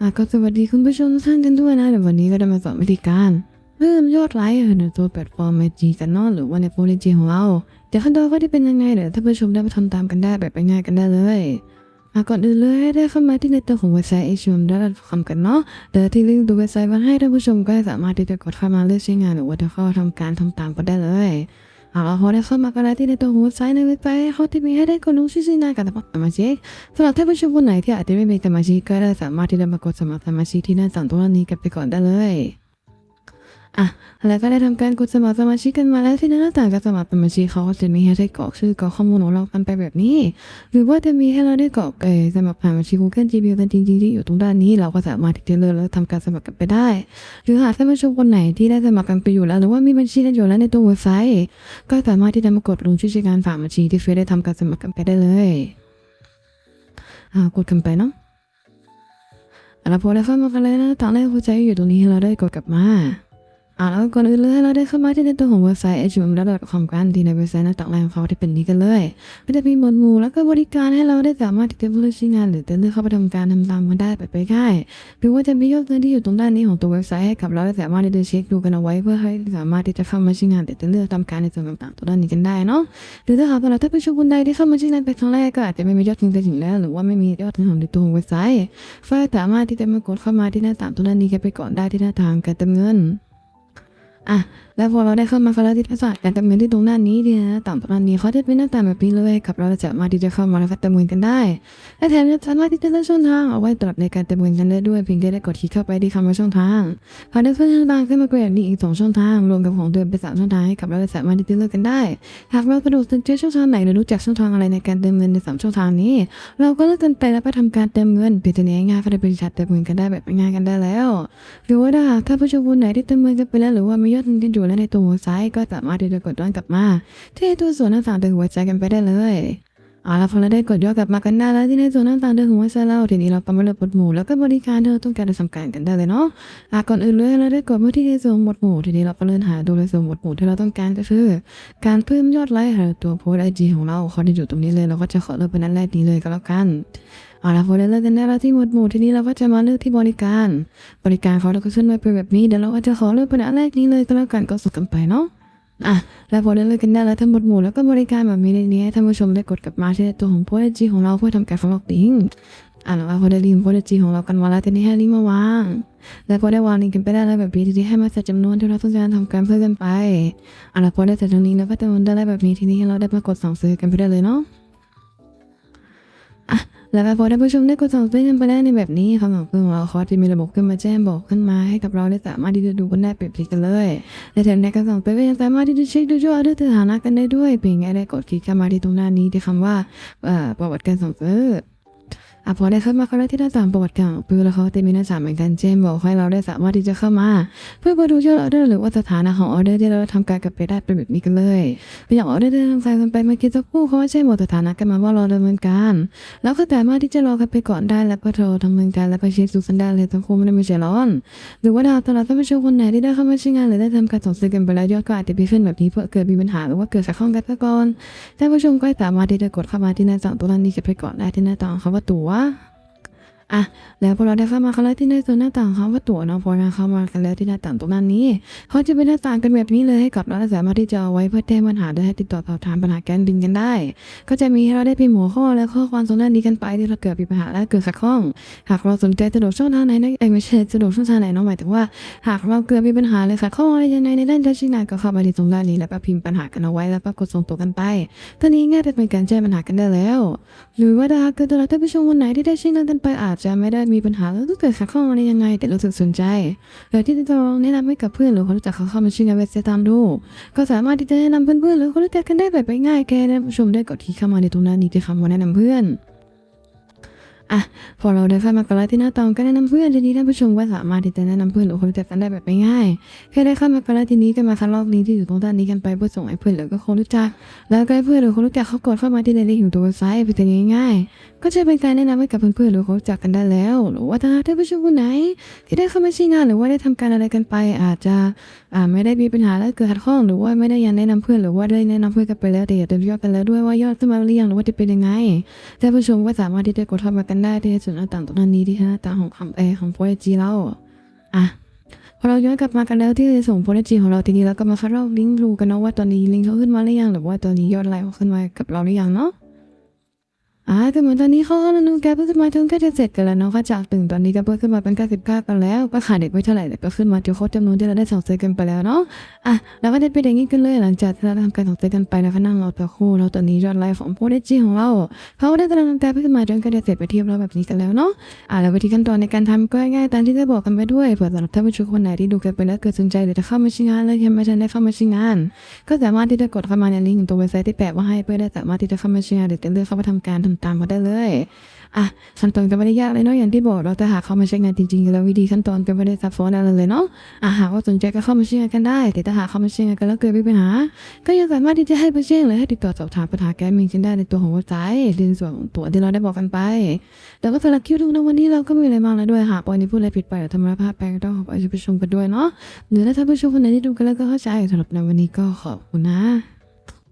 อะก็สวัสดีคุณผู้ชมทุกท่านกันด้วยนะเดี๋ยววันนี้ก็จะมาสอนวิธีการ เพิ่มยอดไลค์ในตัวแพลตฟอร์มไอจีกันนอะหรือว่าในโปรจีของเราเดี๋ยวขั้นตอนก็ที่เป็นยังไงเดี๋ยวท่านผู้ชมได้ไปทำตามกันได้แบบง่ายๆกันได้เลยอะก่อนอื่นเลยได้เข้ามาที่ในตัวของเว็บไซต์ h m d c o m กันเนาะเดี๋ยวที่ลิงก์ตัวเว็บไซต์มาให้ท่านผู้ชมก็สามารถที่จะกดเข้ามาเลือกใช้งานหรือว่าจะเข้าทำการทำตามก็ได้เลย เอาละพอได้เข้ามากันแล้วที่ในตัวของเว็บไซต์ในเว็บไซต์เขาที่มีให้ได้กดลงชื่อสินากับสมาชิกสำหรับท่านผู้ชมคนไหนที่อาจจะไม่เป็นสมาชิกก็ได้สามารถที่จะมากดสมัครสมาชิกที่หน้าสั่งตัวนี้กันไปก่อนได้เลย อะแล้วก็ได้ทำการกดสมัครสมาชิกกันมาแล้วที่หน้าต่างการสมัครสมาชิกเขาก็จะมีให้ได้กรอกชื่อกรอกข้อมูลของเรากันไปแบบนี้ หรือว่าจะมีให้เราได้กรอกเออสมัครผ่านบัญชี Google Gmail กันจริงๆที่อยู่ตรงด้านนี้ เราก็สามารถที่จะเลือกแล้วทำการสมัครกันไปได้ หรือหากท่านผู้ชมคนไหนที่ได้สมัครกันไปอยู่แล้วหรือว่ามีบัญชีนั้นอยู่แล้วในตัวเว็บไซต์ ก็สามารถที่จะมากดลงชื่อใช้งานผ่านบัญชีที่เฟซได้ทำการสมัครกันไปได้เลยอ่ากดกันไปเนาะแล้วพอได้เข้ามากันแล้วนะตอนแรกหัวใจอยู่ตรงนี้ให้เราได้กดกลับมา อ่าแล้วก่อนอื่นเลยเราได้เข้ามาที่ในตัวของเว็บไซต์ h m แล้วความกันที่ในเว็บไซต์หน้าต่างแรของเขาที่เป็นนี้กันเลยก็จะมีหมวดหมู่แล้วก็บริการให้เราได้สามารถที่จะเลือกใช้งาน หรือเลือกเข้าไปทำการทำตามกันได้แบบไปง่ายหรือว่าจะมียอดเงินที่อยู่ตรงด้านนี้ของตัวเว็บไซต์ให้กับเราได้สามารถที่จะเช็คดูกันเอาไว้ เพื่อให้สามารถที่จะเข้ามาใช้งานหรือจะเลือกทำการในส่วนต่างๆตัวด้านนี้กันได้เนาะหรือถ้าหากว่าท่านผู้ชมคนใดที่เข้ามาที่นั่นเป็นครั้งแรกก็อาจจะไม่มียอดเงินแต่ถึงแล้วหรือว่าไม่มียอดเงินของในตัวของเว็บไซต์ก็สามารถที่จะมากดเข้ามาที่หน้าต่างตัวนั้นนี้กันไปก่อนได้ที่หน้าทางการเติมเงิน อะ แล้วพอเราได้เข้ามาก็แล้วที่หน้าต่างการเติมเงินที่ตรงหน้านี้เนี่ยต่างตัวนั้นนี้เขาจะเป็นหน้าต่างแบบนี้เลยกับเราจะมาที่จะเข้ามาแล้วก็เติมเงินกันได้และแถมยังสามารถที่จะเลือกช่องทางเอาไว้ตลอดในการเติมเงินกันได้ด้วยเพียงแค่ได้กดคลิกเข้าไปที่คำว่าช่องทางพอได้เพื่อนช่องทางขึ้นมาเกรดนี้อีกสองช่องทางรวมกับของเดิมเป็นสามช่องทางให้กับเราจะสามารถที่จะเลือกกันได้ หากเราสะดวกสนใจช่องทางไหนหรือรู้จักช่องทางอะไรในการเติมเงินในสามช่องทางนี้ เราก็เลือกกันไปแล้วไปทำการเติมเงินเพียงเท่านี้ง่ายๆได้บริษัทเติมเงินกันได้แบบง่ายกันได้แล้วหรือว่าถ้าผู้ชมคนไหนที่เติมเงินกันไปแล้วหรือว่ามียอดเงินอยู่แล้วในตัวหัวไซต์ก็สามารถที่จะกดย้อนกลับมา ที่ตัวส่วนหน้าต่างเติมหัวใจกันไปได้เลยเอาละพอเราได้กดย้อนกลับมากันได้แล้วที่ในส่วนหน้าต่างเดิมของหัวใจเราทีนี้เราประมาณบทหมู่แล้วก็บริการที่เราต้องการจะทำการกันได้เลยเนาะอะก่อนอื่นเลยเราได้กดมาที่ในส่วนหมดหมู่ทีนี้เราก็เลื่อนหาดูในส่วนหมดหมู่ที่เราต้องการก็คือ การเพิ่มยอดไลค์หาตัวโพสไอจีของเราเขาจะอยู่ตรงนี้เลยเราก็จะขอเลือกเป็นอันแรกนี้เลยก็แล้วกัน เอาละพอได้เลือกกันได้แล้วที่หมวดหมู่ทีนี้เราก็จะมาเลือกที่บริการ บริการเขาเราก็ขึ้นมาเป็นแบบนี้เดี๋ยวเราก็จะขอเลือกเป็นอันแรกนี้เลยก็แล้วกันก็สุดกันไปเนาะอะแล้วพอได้เลือกกันได้แล้วทั้งหมดหมู่แล้วก็บริการแบบนี้ในนี้ท่านผู้ชมได้กดกลับมาที่ตัวของโพสจีของเราเพื่อทำการฟอลโล่ลิงอะแล้วพอได้ลิงก์โพสจีของเรากันมาแล้วทีนี้ให้ลิงก์มาวาง แล้วพอได้วางลิงก์กันไปได้แล้วแบบนี้ทีนี้ให้มาใส่จำนวนที่เราต้องการทำการเพิ่มกันไปอะแล้วพอได้ใส่ตรงนี้แล้วก็จำนวนได้แล้วแบบนี้ทีนี้เราได้มากดสั่งซื้อกันไปได้เลยเนาะ แล้วพอได้ผู้ชมได้กดสั่งซื้กันไปได้ในแบบนี้คำสั่งซื้อคอร์สที่มีระบบขึ้นมาแจ้งบอกขึ้นมาให้กับเราได้สามารถที่จะดูกันได้เปรียบเทียบกันเลยและแถมในการสั่งซื้อก็ยังสามารถที่จะเช็คดูยอดด้วยสถานะกันได้ด้วยเพียงแค่ได้กดคลิกเข้ามาที่ตรงหน้านี้ที่คำว่าประวัติการสั่งซื้ออ อะพอได้เข้ามาเขาได้ที่หน้าต่างประวัติเก่าปืนแล้วเขาจะมีหน้าต่างเหมือนกันเจมบอกให้เราได้สามารถที่จะเข้ามา เพื่อมาดูยอดออเดอร์หรือว่าสถานะของออเดอร์ที่เราทำการกับไปได้เป็นแบบนี้กันเลยเป็นอย่างออเดอร์ที่ทางสายกันไปเมื่อกี้สักครู่เขาว่าใช่หมดสถานะกันมาว่าเรอดำเนินการ แล้วก็สามารถที่จะรอกันไปก่อนได้แล้วก็โทรดำเนินการและไปเช็คดูสันดาเลยทั้งคู่ไม่ได้ไม่ใช่ร้อน หรือว่าดาวตลาดท่านผู้ชมคนไหนที่ได้เข้ามาใช้งานหรือได้ทำการส่งซื้อกันไปแล้วยอดก็อาจจะไปขึ้นแบบนี้เพื่อเกิดมีปัญหาหรือว่าเกิดขัดข้องกันซะก่อนท่านผู้ชมก็สามารถที่จะกดเข้ามาที่หน้าต่างตัวนั้นนี้จะไปก่อนได้ที่หน้าต่างเขาว่าตัว semua. อะแล้วพอเราได้เข้ามาเขาแล้วที่ในส่วหน้าต่างเขาว่าตั๋วเนาะพอเราเข้ามากันแล้วที่หน้าต่างตรงนั้นนี้เขาจะเป็นหน้าต่างกันแบบนี้เลยให้กับเราสามารถที่จะเอาไว้เพื่อแจ้ปัญหาได้ให้ติดต่อสอบถามปัญหาการบินกันได้ ก็จะมีให้เราได้พิมพ์หัวข้อและข้อความตรงด้านนี้กันไปที่เราเกิดมีปัญหาและเกิดขัดข้อง หากเราสนใจสะดวกช่องทางไหนนะเอ้ไม่ใช่สะดวกช่องทางไหนเนาะหมายถึงว่า หากเราเกิดมีปัญหาเลยขัดข้องอะไรยังไงในด้านการช้งาก็เข้ามาที่ตรงด้านนี้แล้วก็พิมพ์ปัญหากันเอาไว้แล้วก็กดส่งตัวกันไป ตอนนี้ง่ายเป็นการแจ้ปัญหากันได้แล้ว หรือว่าถ้าหากเกิดตัวเราท่านผู้ชมวันไหนที่ได้ใช้งานกันไปอาจจะไม่ได้มีปัญหาแล้วก็เกิดขัดข้องอะไรยังไง แต่รู้สึกสนใจหรือที่จะลองแนะนำให้กับเพื่อนหรือคนรู้จักเขาเข้ามาใช้งานเว็บไซต์ตามดู ก็สามารถที่จะแนะนำเพื่อนๆหรือคนรู้จักกันได้แบบง่ายๆแค่ท่านผู้ชมได้กดที่เข้ามาในตรงนั้นนี้ที่คำว่าแนะนำเพื่อน อะพอเราได้เข้ามากันแล้วที่หน้าตองก็แนะนำเพื่อนทีนี้ท่านผู้ชมก็สามารถที่จะแนะนำเพื่อนหรือคนรู้จักกันได้แบบง่ายๆแค่ได้ข้ามากันแล้วทีนี้ก็มาคัดลอกลิงก์ที่อยู่ตรงด้านนี้กันไปเพื่อส่งให้เพื่อนหรือก็คนรู้จัก แล้วก็ให้เพื่อนหรือคนรู้จักเขากดเข้ามาที่ในลิงก์ของตัวเว็บไซต์เพื่อจะง่ายๆ ก็จะเป็นการแนะนำให้กับเพื่อนๆหรือคนรู้จักกันได้แล้ว หรือว่าถ้าท่านผู้ชมคนไหน ที่ได้เข้ามาใช้งานหรือว่าได้ทำการอะไรกันไป อาจจะอ่าไม่ได้มีปัญหาและเกิดขัดข้อง หรือว่าไม่ได้ยังแนะนำเพื่อนหรือว่าได้แนะนำเพื่อนกันไปแล้วแต่อยากจะยอดกันแล้วด้วยว่ายอดขึ้นมาหรือยังหรือว่าจะเป็นยังไงท่านผู้ชมก็สามารถที่จะกดเข้ามากันกันได้ที่จุดหน้าต่างตรงนั้นนี้ที่หน้าต่างของคำเอของโพเอจีแล้วอะพอเราย้อนกลับมากันแล้วที่ส่งโพเอจีของเราทีนี้เราก็มาฟังเราลิงก์ดูกันเนาะว่าตอนนี้ลิงก์เขาขึ้นมาหรือยังหรือว่าตอนนี้ยอดไลค์เขาขึ้นมากับเราหรือยังเนาะ แต่เหมือนตอนนี้เขาก็นูแกเพิ่งขึ้นมาถึงแค่จะเสร็จกันแล้วเนาะค่ะจากตึงตอนนี้ก็เพิ่มขึ้นมาเป็น99กันแล้ว ก็ขาดเด็กไว้เท่าไหร่แต่ก็ขึ้นมาที่คตรจำนวนที่เราได้ส่งเสร็จกันไปแล้วเนาะอะเราก็ได้ไปอย่างนี้กันเลยหลังจากที่เราทำการส่งเสร็จกันไปแล้วก็นั่งรอตัวคู่แล้วตอนนี้ยอดไลค์ของโพสต์จีของเราเขาได้กำลังใจเพิ่มขึ้นมาจนก็จะเสร็จไปเทียบเราแบบนี้กันแล้วเนาะอะแล้ววิธีขั้นตอนในการทำก็ง่ายๆตามที่ได้บอกกันไปด้วยเผื่อสำหรับท่านผู้ชมคนไหนที่ดูกันไปแล้วเกิดสนใจหรือจะเข้ามาชิงงานแล้วยังไม่ทันได้เข้ามาชิงงาน ก็สามารถที่จะกดเข้ามาในลิงก์ตัวเว็บไซต์ที่แปะไว้ให้เพื่อได้สามารถที่จะเข้ามาชิงงานหรือจะเลือกเข้ามาทำการทำตามเขาได้เลยอะขั้นตอนก็ไม่ได้ยากเลยเนาะอย่างที่บอกเราจะหาเข้ามาใช้งานจริงๆแล้ววิธีขั้นตอนก็ไม่ได้ซับซ้อนอะไรเลยเนาะอะหากว่าสนใจก็เข้ามาใช้งานกันได้ แต่ถ้าหากเข้ามาใช้งานกันแล้วเกิดมีปัญหา ก็ยังสามารถที่จะให้ไปแจ้งหรือให้ติดต่อสอบถามปัญหาแก้มิงกันได้ในตัวของเว็บไซต์ในส่วนตัวที่เราได้บอกกันไป แต่ก็สำหรับคิวทุกในวันนี้เราก็มีอะไรมากแล้วด้วยหากวันนี้พูดอะไรผิดไปหรือทำอะไรพลาดไปก็ต้องขออภัยผู้ชมกันด้วยเนาะหรือถ้าท่านผู้ชมคนไหนที่ดูกันแล้วก็เข้าใจสำหรับในวันนี้ก็ขอบคุณนะ